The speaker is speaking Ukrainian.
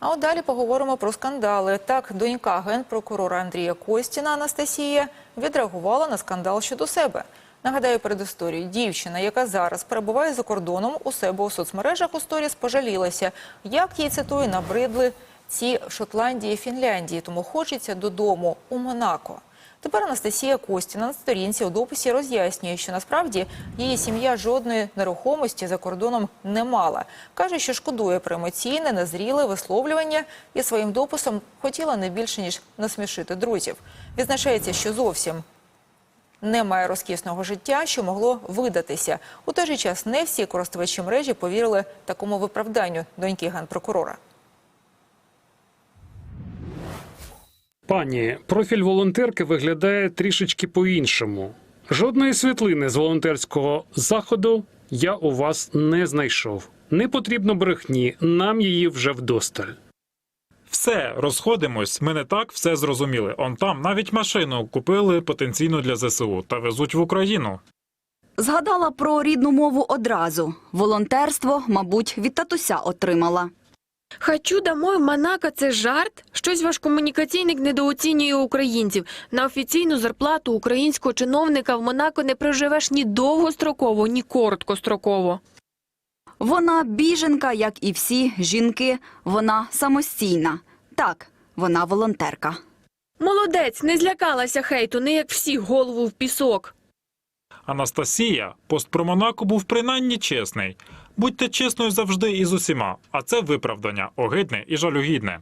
А от далі поговоримо про скандали. Так, донька генпрокурора Андрія Костіна Анастасія відреагувала на скандал щодо себе. Нагадаю перед історією, дівчина, яка зараз перебуває за кордоном у себе у соцмережах у сторіс, пожалілася, як їй цитую, набридли ці Шотландії і Фінляндії, тому хочеться додому у Монако. Тепер Анастасія Костіна на сторінці у дописі роз'яснює, що насправді її сім'я жодної нерухомості за кордоном не мала. Каже, що шкодує про емоційне, незріле висловлювання і своїм дописом хотіла не більше ніж насмішити друзів. Відзначається, що зовсім немає розкісного життя, що могло видатися. У той же час не всі користувачі мережі повірили такому виправданню доньки генпрокурора. Пані, профіль волонтерки виглядає трішечки по-іншому. Жодної світлини з волонтерського заходу я у вас не знайшов. Не потрібно брехні, нам її вже вдосталь. Все, розходимось. Ми не так все зрозуміли. Он там навіть машину купили потенційно для ЗСУ та везуть в Україну. Згадала про рідну мову одразу. Волонтерство, мабуть, від татуся отримала. Хочу домой, Монако – це жарт? Щось ваш комунікаційник недооцінює українців. На офіційну зарплату українського чиновника в Монако не проживеш ні довгостроково, ні короткостроково. Вона біженка, як і всі жінки. Вона самостійна. Так, вона волонтерка. Молодець, не злякалася хейту, не як всі голову в пісок. Анастасія, пост про Монако був принаймні чесний. Будьте чесною завжди і з усіма, а це виправдання огидне і жалюгідне.